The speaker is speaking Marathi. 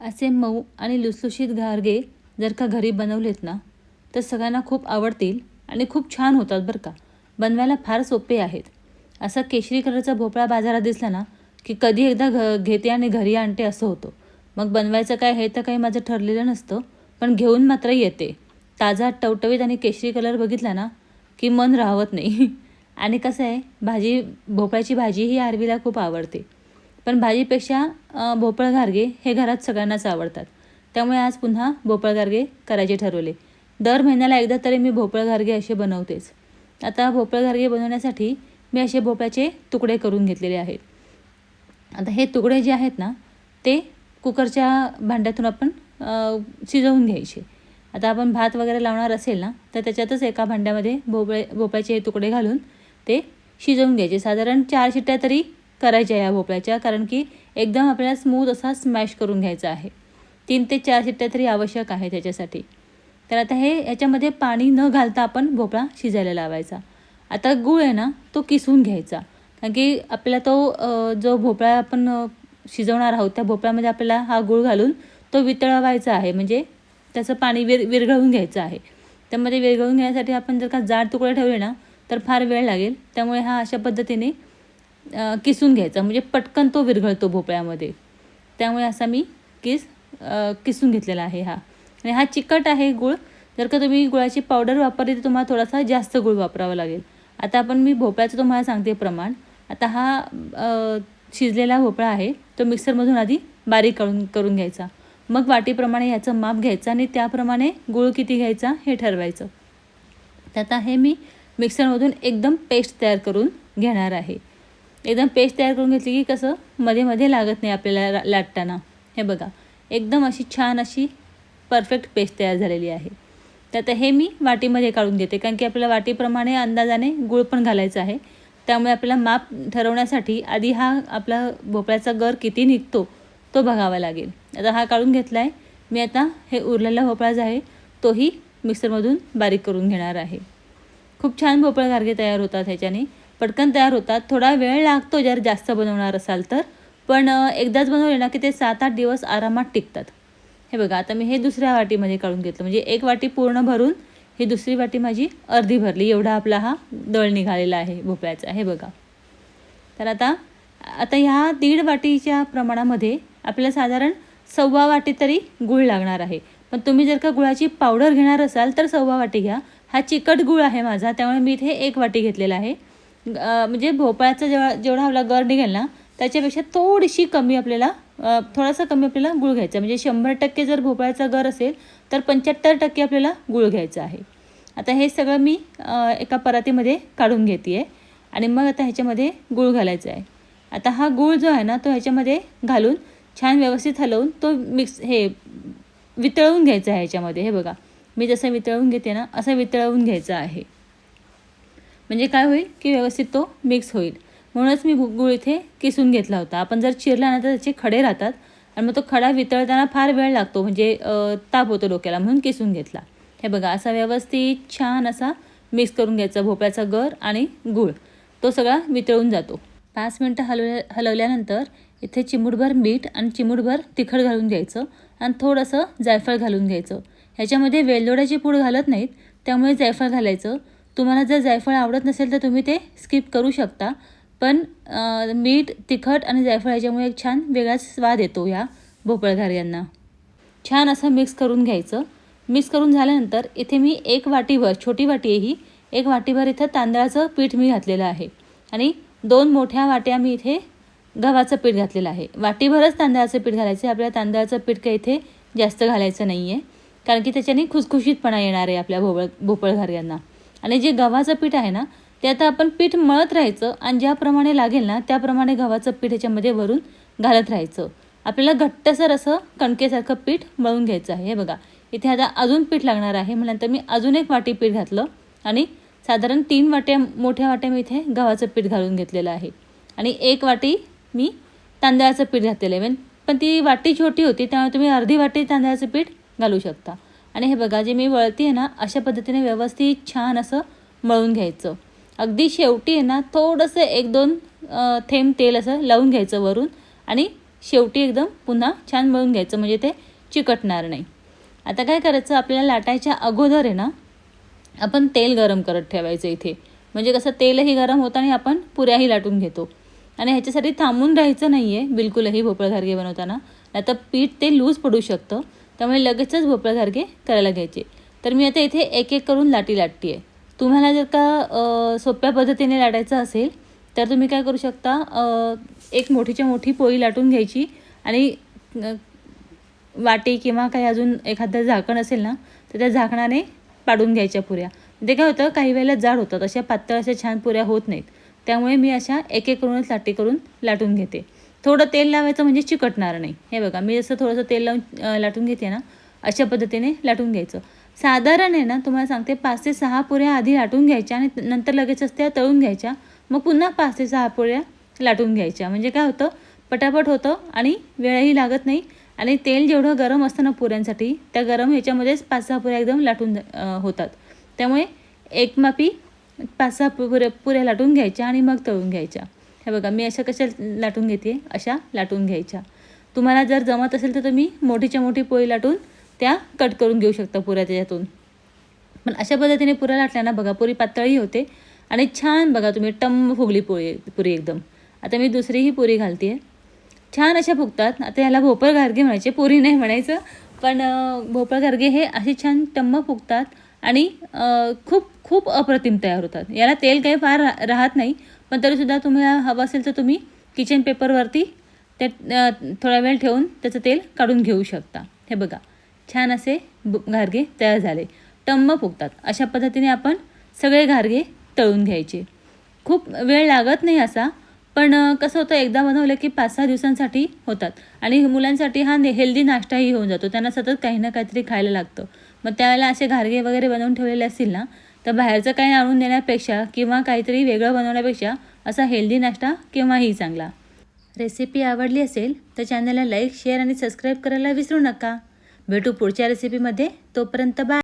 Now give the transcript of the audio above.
असे मऊ आणि लुसलुशीत घारगे जर का घरी बनवलेत ना तर सगळ्यांना खूप आवडतील आणि खूप छान होतात बरं का. बनवायला फार सोपे आहेत. असा केशरी कलरचा भोपळा बाजारात दिसला ना की कधी एकदा घ घेते आणि घरी आणते असं होतं. मग बनवायचं काय हे तर काही माझं ठरलेलं नसतं पण घेऊन मात्र येते. ताजा टवटवीत आणि केशरी कलर बघितला ना की मन राहवत नाही. आणि कसं आहे भाजी भोपळ्याची भाजी ही आरवीला खूप आवडते. पण भाजीपेक्षा भोपळ घारगे हे घरात सगळ्यांनाच आवडतात. त्यामुळे आज पुन्हा भोपळ घारगे करायचे ठरवले. दर महिन्याला एकदा तरी मी भोपळ घारगे असे बनवतेच. आता भोपळ घारगे बनवण्यासाठी मी असे भोपळ्याचे तुकडे करून घेतलेले आहेत. आता हे तुकडे जे आहेत ना ते कुकरच्या भांड्यातून आपण शिजवून घ्यायचे. आता आपण भात वगैरे लावणार असेल ना तर त्याच्यातच एका भांड्यामध्ये भोपळे भोपळ्याचे हे तुकडे घालून ते शिजवून घ्यायचे. साधारण चार शिट्ट्या तरी करायच्या या भोपळ्याच्या कारण की एकदम आपल्याला स्मूथ असा स्मॅश करून घ्यायचा आहे. तीन ते चार शिट्ट्या तरी आवश्यक आहे त्याच्यासाठी तर आता हे याच्यामध्ये पाणी न घालता आपण भोपळा शिजायला लावायचा. आता गूळ आहे ना तो किसून घ्यायचा. कारण की आपल्याला तो जो भोपळा आपण शिजवणार आहोत त्या भोपळ्यामध्ये आपल्याला हा गूळ घालून तो वितळवायचा आहे. म्हणजे त्याचं पाणी विर विरघळून घ्यायचं आहे. त्यामध्ये विरघळून घेण्यासाठी आपण जर का जाड तुकडे ठेवले ना तर फार वेळ लागेल. त्यामुळे हा अशा पद्धतीने किसून घ्यायचा. म्हणजे पटकन तो विरघळतो भोपळ्यामध्ये. त्यामुळे असा मी किस किसून घेतलेला आहे हा. आणि हा चिकट आहे गुळ. जर का तुम्ही गुळाची पावडर वापरली तर तुम्हाला थोडासा जास्त गुळ वापरावा लागेल. आता आपण मी भोपळ्याचं तुम्हाला सांगते प्रमाण. आता हा शिजलेला भोपळा आहे तो मिक्सरमधून आधी बारीक करून करून घ्यायचा. मग वाटीप्रमाणे याचं माप घ्यायचं आणि त्याप्रमाणे गुळ किती घ्यायचा हे ठरवायचं. तर आता हे मी मिक्सरमधून एकदम पेस्ट तयार करून घेणार आहे. एकदम पेस्ट तयार करून घेतली की कसं मध्ये मध्ये लागत नाही आपल्याला ला- लाटताना. हे बघा एकदम अशी छान अशी परफेक्ट पेस्ट तयार झालेली आहे. तर आता हे मी वाटीमध्ये काढून घेते कारण की आपल्याला वाटीप्रमाणे अंदाजाने गुळ पण घालायचं आहे. त्यामुळे आपल्याला माप ठरवण्यासाठी आधी हा आपला भोपळ्याचा गर किती निघतो तो बघावा लागेल. आता हा काढून घेतला आहे मी आता हे उरलेला भोपळा जो आहे तोही मिक्सरमधून बारीक करून घेणार आहे. खूप छान भोपळा गारगे तयार होतात ह्याच्याने. पटकन तयार होतात. थोडा वेळ लागतो जर जास्त बनवणार असाल तर. पण एकदाच बनवले ना की ते सात आठ दिवस आरामात टिकतात. हे बघा आता मी हे दुसऱ्या वाटीमध्ये काढून घेतलं. म्हणजे एक वाटी पूर्ण भरून ही दुसरी वाटी माझी अर्धी भरली. एवढा आपला हा दळ निघालेला आहे भोपळ्याचा. हे बघा. तर आता आता ह्या दीड वाटीच्या प्रमाणामध्ये आपल्याला साधारण सव्वा वाटी तरी गुळ लागणार आहे. पण तुम्ही जर का गुळाची पावडर घेणार असाल तर सव्वा वाटी घ्या. हा चिकट गुळ आहे माझा त्यामुळे मी इथे एक वाटी घेतलेला आहे. म्हणजे भोपळ्याचा जेव्हा जेवढा आपला गर निघेल ना त्याच्यापेक्षा थोडीशी कमी आपल्याला थोडासा कमी आपल्याला गुळ घ्यायचा. म्हणजे शंभर टक्के जर भोपळ्याचा गर असेल तर पंच्याहत्तर टक्के आपल्याला गुळ घ्यायचा आहे. आता हे सगळं मी एका परातीमध्ये काढून घेते आहे आणि मग आता ह्याच्यामध्ये गूळ घालायचा आहे. आता हा गूळ जो आहे ना तो ह्याच्यामध्ये घालून छान व्यवस्थित हलवून तो मिक्स हे वितळवून घ्यायचा आहे ह्याच्यामध्ये. हे बघा मी जसं वितळवून घेते ना असं वितळवून घ्यायचं आहे. म्हणजे काय होईल? की व्यवस्थित तो मिक्स होईल. म्हणूनच मी गु- गूळ इथे किसून घेतला होता. आपण जर चिरला ना तर त्याचे खडे राहतात आणि मग तो खडा वितळताना फार वेळ लागतो. म्हणजे ताप होतो डोक्याला म्हणून किसून घेतला. हे बघा असा व्यवस्थित छान असा मिक्स करून घ्यायचा भोपळ्याचा गर आणि गूळ. तो सगळा वितळून जातो. पाच मिनटं हलवल्या हलवल्यानंतर इथे चिमूटभर मीठ आणि चिमूटभर तिखट घालून घ्यायचं आणि थोडंसं जायफळ घालून घ्यायचं. ह्याच्यामध्ये वेलदोड्याची पूड घालत नाहीत त्यामुळे जायफळ घालायचं. तुम्हाला जर जायफळ आवडत नसेल तर तुम्ही ते स्किप करू शकता. पण मीठ तिखट आणि जायफळ ह्याच्यामुळे एक छान वेगळाच स्वाद येतो ह्या भोपळ यांना छान असं मिक्स करून घ्यायचं. मिक्स करून झाल्यानंतर इथे मी एक वाटीभर छोटी वाटी आहे ही एक वाटीभर इथं तांदळाचं पीठ मी घातलेलं आहे. आणि दोन मोठ्या वाट्या मी इथे गव्हाचं पीठ घातलेलं आहे. वाटीभरच तांदळाचं पीठ घालायचं आहे. आपल्याला तांदळाचं पीठ काही इथे जास्त घालायचं नाही आहे कारण की त्याच्याने खुसखुशीतपणा येणार आहे आपल्या भोपळ भोपळ यांना आणि जे गव्हाचं पीठ आहे ना ते आता आपण पीठ मळत राहायचं आणि ज्याप्रमाणे लागेल ना त्याप्रमाणे गव्हाचं पीठ ह्याच्यामध्ये वरून घालत राहायचं. आपल्याला घट्टसर असं कणकेसारखं पीठ मळून घ्यायचं आहे. हे बघा इथे आता अजून पीठ लागणार आहे. म्हणल्यानंतर मी अजून एक वाटी पीठ घातलं आणि साधारण तीन वाट्या मोठ्या वाट्या मी इथे गव्हाचं पीठ घालून घेतलेलं आहे. आणि एक वाटी मी तांदळाचं पीठ घातलेलं आहे. पण ती वाटी छोटी होती त्यामुळे तुम्ही अर्धी वाटी तांदळाचं पीठ घालू शकता. आणि हे बघा जे मी वळती आहे ना अशा पद्धतीने व्यवस्थित छान असं मळून घ्यायचं. अगदी शेवटी आहे ना थोडंसं एक दोन थेंब तेल असं लावून घ्यायचं वरून आणि शेवटी एकदम पुन्हा छान मळून घ्यायचं म्हणजे ते चिकटणार नाही. आता काय करायचं आपल्याला लाटायच्या अगोदर आहे ना आपण तेल गरम करत ठेवायचं इथे. म्हणजे कसं तेलही गरम होतं आणि आपण पुऱ्याही लाटून घेतो. आणि ह्याच्यासाठी थांबून राहायचं नाही आहे बिलकुलही भोपळा घारगे बनवताना. नाही तर पीठ ते लूज पडू शकतं. त्यामुळे लगेचच भोपळ्यासारखे करायला घ्यायचे. तर मी आता इथे एक एक करून लाटी लाटते आहे तुम्हाला जर का सोप्या पद्धतीने लाटायचं असेल तर तुम्ही काय करू शकता एक मोठीच्या मोठी पोळी लाटून घ्यायची आणि वाटी किंवा काही अजून एखादं झाकण असेल ना तर त्या झाकणाने पाडून घ्यायच्या पुऱ्या. ते काय होतं काही वेळेला जाड होतात. अशा पातळ अशा छान पुऱ्या होत नाहीत. त्यामुळे मी अशा एक एक करूनच लाटी करून लाटून घेते. थोडं तेल लावायचं म्हणजे चिकटणार नाही. हे बघा मी जसं थोडंसं तेल लावून लाटून घेते ना अशा पद्धतीने लाटून घ्यायचं. साधारण आहे ना तुम्हाला सांगते पाच ते सहा पुऱ्या आधी लाटून घ्यायच्या आणि नंतर लगेचच त्या तळून घ्यायच्या. मग पुन्हा पाच ते सहा पुऱ्या लाटून घ्यायच्या. म्हणजे काय होतं पटापट होतं आणि वेळही लागत नाही आणि तेल जेवढं गरम असतं ना पुऱ्यांसाठी त्या गरम ह्याच्यामध्येच पाच सहा पुऱ्या एकदम लाटून होतात. त्यामुळे एक मापी पाच सहा पुऱ्या पुऱ्या लाटून घ्यायच्या आणि मग तळून घ्यायच्या. हे बघा मी अशा कशा लाटून घेते? अशा लाटून घ्यायच्या. तुम्हाला जर जमत असेल तर तुम्ही मोठीच्या मोठी पोळी लाटून त्या कट करून घेऊ शकता पुऱ्या त्याच्यातून. पण अशा पद्धतीने पुऱ्या लाटल्या ना बघा पुरी पातळही होते आणि छान बघा तुम्ही टम्म फुगली पोळी पुरी एकदम. आता मी दुसरीही पुरी घालते छान अशा फुगतात. आता ह्याला भोपळ गारगे म्हणायचे पुरी नाही म्हणायचं पण भोपळ भोपर हे असे छान टम्म फुगतात आणि खूप खूप अप्रतिम तयार होतात. याला तेल काही फार रा- राहत नाही पण तरीसुद्धा तुम्हाला हवं असेल तर तुम्ही किचन पेपरवरती ते थोडा वेळ ठेवून त्याचं तेल काढून घेऊ शकता. हे बघा छान असे घारगे तयार झाले. टम्म फुगतात. अशा पद्धतीने आपण सगळे घारगे तळून घ्यायचे. खूप वेळ लागत नाही असा पण कसं होतं एकदा बनवलं की पाच सहा दिवसांसाठी होतात. आणि मुलांसाठी हा हेल्दी नाश्ताही होऊन जातो. त्यांना सतत काही ना काहीतरी खायला लागतं. मग त्यावेळेला असे घारगे वगैरे बनवून ठेवलेले असतील ना तर बाहेरचं काही आणून देण्यापेक्षा किंवा काहीतरी वेगळं बनवण्यापेक्षा असा हेल्दी नाश्ता केव्हाही चांगला. रेसिपी आवडली असेल तर चॅनलला लाईक शेअर आणि सबस्क्राईब करायला विसरू नका. भेटू पुढच्या रेसिपीमध्ये तोपर्यंत बाय